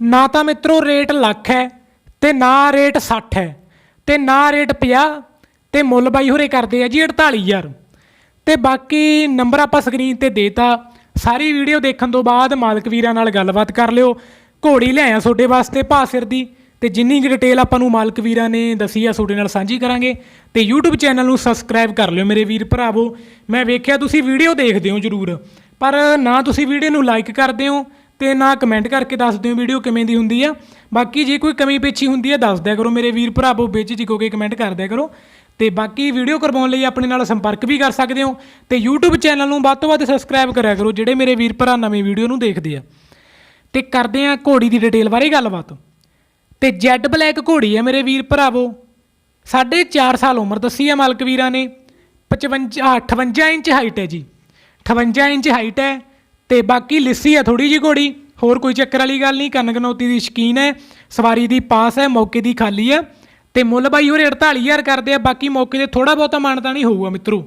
ਨਾ ਤਾਂ ਮਿੱਤਰੋ ਰੇਟ ਲੱਖ ਹੈ ਤੇ ਨਾ ਰੇਟ 60 ਹੈ ਤੇ ਨਾ ਰੇਟ 50 ਤੇ ਮੁੱਲ ਬਾਈ ਹੋਰੇ ਕਰਦੇ ਆ ਜੀ 48000 ਤੇ ਬਾਕੀ ਨੰਬਰ ਆਪਾਂ ਸਕਰੀਨ ਤੇ ਦੇਤਾ। ਸਾਰੀ ਵੀਡੀਓ ਦੇਖਣ ਤੋਂ ਬਾਅਦ ਮਾਲਕ ਵੀਰਾਂ ਨਾਲ ਗੱਲਬਾਤ ਕਰ ਲਿਓ। ਘੋੜੀ ਲਿਆਇਆ ਤੁਹਾਡੇ ਵਾਸਤੇ ਭਾ ਸਿਰ ਦੀ। ਤੇ ਜਿੰਨੀ ਕੁ ਡਿਟੇਲ ਆਪਾਂ ਨੂੰ ਮਾਲਕ ਵੀਰਾਂ ਨੇ ਦੱਸੀ ਆ, ਤੁਹਾਡੇ ਨਾਲ ਸਾਂਝੀ ਕਰਾਂਗੇ। ਤੇ YouTube ਚੈਨਲ ਨੂੰ ਸਬਸਕ੍ਰਾਈਬ ਕਰ ਲਿਓ ਮੇਰੇ ਵੀਰ ਭਰਾਵੋ। ਮੈਂ ਵੇਖਿਆ ਤੁਸੀਂ ਵੀਡੀਓ ਦੇਖਦੇ ਹੋ ਜਰੂਰ। ਪਰ ਨਾ ਤੁਸੀਂ ਵੀਡੀਓ ਨੂੰ ਲਾਈਕ ਕਰਦੇ ਹੋ ਤੇ ਨਾ ਕਮੈਂਟ ਕਰਕੇ ਦੱਸ ਦਿਓ ਵੀਡੀਓ ਕਿਵੇਂ ਦੀ ਹੁੰਦੀ ਆ। ਬਾਕੀ ਜੇ ਕੋਈ ਕਮੀ ਪੇਚੀ ਹੁੰਦੀ ਹੈ ਦੱਸ ਦਿਆ ਕਰੋ। ਮੇਰੇ ਵੀਰ ਭਰਾਵੋ ਵਿੱਚ ਜੀ ਕੇ ਕਮੈਂਟ ਕਰ ਦਿਆ ਕਰੋ। ਤੇ ਬਾਕੀ ਵੀਡੀਓ ਕਰਵਾਉਣ ਲਈ ਆਪਣੇ ਨਾਲ ਸੰਪਰਕ ਵੀ ਕਰ ਸਕਦੇ ਹੋ। ਤੇ YouTube ਚੈਨਲ ਨੂੰ ਵੱਧ ਤੋਂ ਵੱਧ ਸਬਸਕ੍ਰਾਈਬ ਕਰਿਆ ਕਰੋ, ਜਿਹੜੇ ਮੇਰੇ ਵੀਰ ਭਰਾ ਨਵੀਂ ਵੀਡੀਓ ਨੂੰ ਦੇਖਦੇ ਆ। ਤੇ ਕਰਦੇ ਆ ਘੋੜੀ ਦੀ ਡਿਟੇਲ ਬਾਰੇ ਗੱਲਬਾਤ। ਤੇ ਜੈਡ ਬਲੈਕ ਘੋੜੀ ਹੈ ਮੇਰੇ ਵੀਰ ਭਰਾਵੋ ਸਾਢੇ 4 ਸਾਲ ਉਮਰ ਦੱਸੀ ਆ ਮਾਲਕ ਵੀਰਾਂ ਨੇ। 55 ਆਹ 58 ਇੰਚ ਹਾਈਟ ਹੈ ਜੀ। 58 ਇੰਚ ਹਾਈਟ ਹੈ। ਤੇ ਬਾਕੀ ਲਿੱਸੀ ਆ ਥੋੜੀ ਜੀ ਘੋੜੀ, ਹੋਰ ਕੋਈ ਚੱਕਰ ਵਾਲੀ ਗੱਲ ਨਹੀਂ ਕੰਨ ਕਨੌਤੀ ਦੀ ਸ਼ਕੀਨ ਹੈ, ਸਵਾਰੀ ਦੀ ਪਾਸ ਹੈ, ਮੌਕੇ ਦੀ ਖਾਲੀ ਹੈ, ਤੇ ਮੁੱਲ ਬਾਈ ਹੋਰੇ 48000 ਕਰਦੇ ਆ, ਬਾਕੀ ਮੌਕੇ ਤੇ ਥੋੜਾ ਬਹੁਤਾ ਮਾਨਤਾ ਨਹੀਂ ਹੋਊਗਾ ਮਿੱਤਰੋ।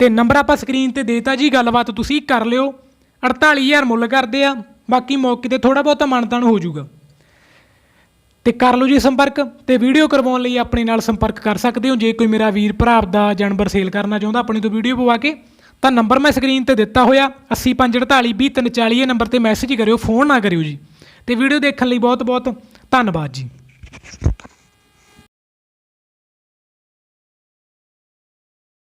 ਤੇ ਨੰਬਰ ਆਪਾਂ ਸਕਰੀਨ ਤੇ ਦੇਤਾ ਜੀ, ਗੱਲਬਾਤ ਤੁਸੀਂ ਕਰ ਲਿਓ 48000 ਮੁੱਲ ਕਰਦੇ ਆ, ਬਾਕੀ ਮੌਕੇ ਤੇ ਥੋੜਾ ਬਹੁਤਾ ਮਾਨਤਾਨ ਹੋ ਜਾਊਗਾ। ਤੇ ਕਰ ਲਓ ਜੀ ਸੰਪਰਕ, ਤੇ ਵੀਡੀਓ ਕਰਵਾਉਣ ਲਈ ਆਪਣੇ ਨਾਲ ਸੰਪਰਕ ਕਰ ਸਕਦੇ ਹੋ, ਜੇ ਕੋਈ ਮੇਰਾ ਵੀਰ ਭਰਾ ਦਾ ਜਾਨਵਰ ਸੇਲ ਕਰਨਾ ਚਾਹੁੰਦਾ, ਆਪਣੇ ਤੋਂ ਵੀਡੀਓ ਪਵਾ ਕੇ ਤਾਂ ਨੰਬਰ ਮੈਂ ਸਕਰੀਨ ਤੇ ਦਿੱਤਾ ਹੋਇਆ 8548200340 ਇਹ ਨੰਬਰ ਤੇ ਮੈਸੇਜ ਕਰਿਓ, ਫੋਨ ਨਾ ਕਰਿਓ ਜੀ। ਤੇ ਵੀਡੀਓ ਦੇਖਣ ਲਈ ਬਹੁਤ ਬਹੁਤ ਧੰਨਵਾਦ ਜੀ।